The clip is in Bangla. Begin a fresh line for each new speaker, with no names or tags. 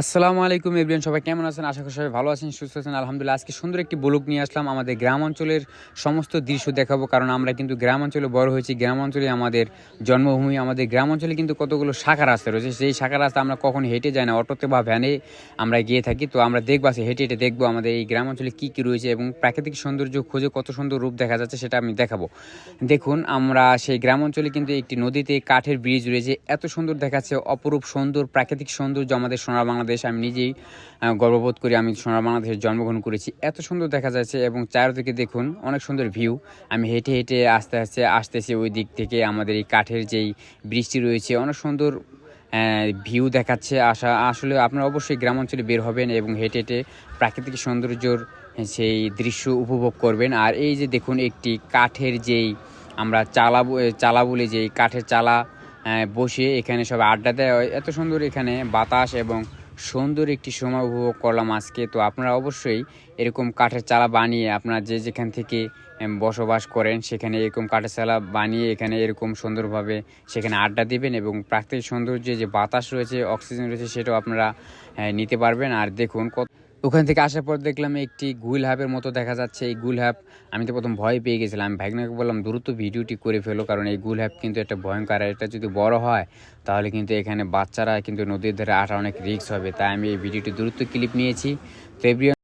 আসসালামু আলাইকুম এভরিয়ান সবাই কেমন আছেন? আশা করি সবাই ভালো আছেন, সুস্থ আছেন। আলহামদুলিল্লাহ, আজকে সুন্দর একটি ব্লগ নিয়ে আসলাম। আমাদের গ্রাম অঞ্চলের সমস্ত দৃশ্য দেখাবো, কারণ আমরা কিন্তু গ্রাম অঞ্চলে বড় হয়েছি। গ্রাম অঞ্চলে আমাদের জন্মভূমি, আমাদের গ্রাম অঞ্চলে কিন্তু কতগুলো শাখা রাস্তা রয়েছে। সেই শাখা রাস্তা আমরা কখন হেঁটে যাই না। অটোতে বা ভ্যানে আমরা গিয়ে থাকি। তো আমরা দেখব আছে হেঁটে হেঁটে দেখব আমাদের এই গ্রাম অঞ্চলে কী কী রয়েছে এবং প্রাকৃতিক সৌন্দর্য খুঁজে কত সুন্দর রূপ দেখা যাচ্ছে সেটা আমি দেখাবো। দেখুন, আমরা সেই গ্রাম অঞ্চলে কিন্তু একটি নদীতে কাঠের ব্রিজ রয়েছে। এত সুন্দর দেখাচ্ছে, অপরূপ সুন্দর প্রাকৃতিক সৌন্দর্য আমাদের সোনার বাংলাদেশ, আমি নিজেই গর্ববোধ করি আমি সোনার বাংলাদেশে জন্মগ্রহণ করেছি। এত সুন্দর দেখা যাচ্ছে এবং চারদিকে দেখুন, অনেক সুন্দর ভিউ আমি হেঁটে হেঁটে আস্তে আস্তে আসতেছি ওই দিক থেকে, আমাদের এই কাঠের যেই বৃষ্টি রয়েছে, অনেক সুন্দর ভিউ দেখাচ্ছে আসা আসলে আপনারা অবশ্যই গ্রাম অঞ্চলে বের হবেন এবং হেঁটে হেঁটে প্রাকৃতিক সৌন্দর্যর সেই দৃশ্য উপভোগ করবেন। আর এই যে দেখুন, একটি কাঠের যেই আমরা চালা চালা বলি যে এই কাঠের চালা বসে এখানে সব আড্ডা দেয়। এত সুন্দর এখানে বাতাস এবং সুন্দর একটি সময় উপভোগ করলাম আজকে। তো আপনারা অবশ্যই এরকম কাঠের চালা বানিয়ে আপনারা যে যেখান থেকে বসবাস করেন, সেখানে এরকম কাঠের চালা বানিয়ে এখানে এরকম সুন্দরভাবে সেখানে আড্ডা দিবেন এবং প্রাকৃতিক সৌন্দর্যে যে বাতাস রয়েছে, অক্সিজেন রয়েছে, সেটাও আপনারা নিতে পারবেন। আর দেখুন কত ওখান থেকে আসার পর দেখলাম একটি গুল হ্যাপের মতো দেখা যাচ্ছে। এই গুল হ্যাপ, আমি তো প্রথম ভয় পেয়ে গেছিলাম। আমি ভাগনাকে বললাম, দ্রুত ভিডিওটি করে ফেলো, কারণ এই গুল হ্যাপ কিন্তু একটা ভয়ঙ্কর, আর এটা যদি বড় হয়, তাহলে কিন্তু এখানে বাচ্চারা কিন্তু নদীর ধারে আটা অনেক রিস্ক হবে। তাই আমি এই ভিডিওটি দ্রুত ক্লিপ নিয়েছি। তো এভরিওয়ান